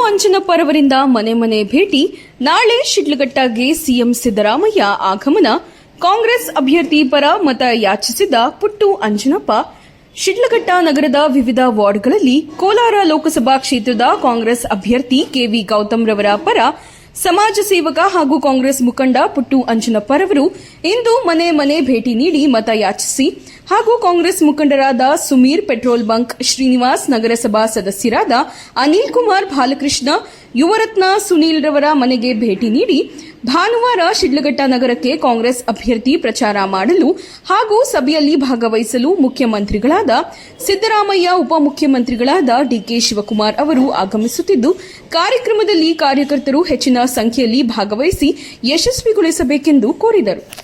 ಅಂಜನಪ್ಪರವರಿಂದ ಮನೆ ಮನೆ ಭೇಟಿ. ನಾಳೆ ಶಿಡ್ಲಘಟ್ಟಗೆ ಸಿಎಂ ಸಿದ್ದರಾಮಯ್ಯ ಆಗಮನ. ಕಾಂಗ್ರೆಸ್ ಅಭ್ಯರ್ಥಿ ಪರ ಮತ ಯಾಚಿಸಿದ ಪುಟ್ಟು ಅಂಜನಪ್ಪ. ಶಿಡ್ಲಘಟ್ಟ ನಗರದ ವಿವಿಧ ವಾರ್ಡ್ಗಳಲ್ಲಿ ಕೋಲಾರ ಲೋಕಸಭಾ ಕ್ಷೇತ್ರದ ಕಾಂಗ್ರೆಸ್ ಅಭ್ಯರ್ಥಿ ಕೆವಿ ಗೌತಮ್ ರವರ ಪರ ಸಮಾಜ ಸೇವಕ ಹಾಗೂ ಕಾಂಗ್ರೆಸ್ ಮುಖಂಡ ಪುಟ್ಟು ಅಂಜನಪ್ಪರವರು ಇಂದು ಮನೆ ಮನೆ ಭೇಟಿ ನೀಡಿ ಮತ ಯಾಚಿಸಿ ಹಾಗೂ ಕಾಂಗ್ರೆಸ್ ಮುಖಂಡರಾದ ಸುಮೀರ್ ಪೆಟ್ರೋಲ್ ಬಂಕ್ ಶ್ರೀನಿವಾಸ್ ನಗರಸಭಾ ಸದಸ್ಯರಾದ ಅನಿಲ್ ಕುಮಾರ್ ಬಾಲಕೃಷ್ಣ, ಯುವರತ್ನ ಸುನೀಲ್ ರವರ ಮನೆಗೆ ಭೇಟಿ ನೀಡಿ ಭಾನುವಾರ ಶಿಡ್ಲಘಟ್ಟ ನಗರಕ್ಕೆ ಕಾಂಗ್ರೆಸ್ ಅಭ್ಯರ್ಥಿ ಪ್ರಚಾರ ಮಾಡಲು ಹಾಗೂ ಸಭೆಯಲ್ಲಿ ಭಾಗವಹಿಸಲು ಮುಖ್ಯಮಂತ್ರಿಗಳಾದ ಸಿದ್ದರಾಮಯ್ಯ, ಉಪಮುಖ್ಯಮಂತ್ರಿಗಳಾದ ಡಿಕೆ ಶಿವಕುಮಾರ್ ಅವರು ಆಗಮಿಸುತ್ತಿದ್ದು, ಕಾರ್ಯಕ್ರಮದಲ್ಲಿ ಕಾರ್ಯಕರ್ತರು ಹೆಚ್ಚಿನ ಸಂಖ್ಯೆಯಲ್ಲಿ ಭಾಗವಹಿಸಿ ಯಶಸ್ವಿಗೊಳಿಸಬೇಕೆಂದು ಕೋರಿದರು.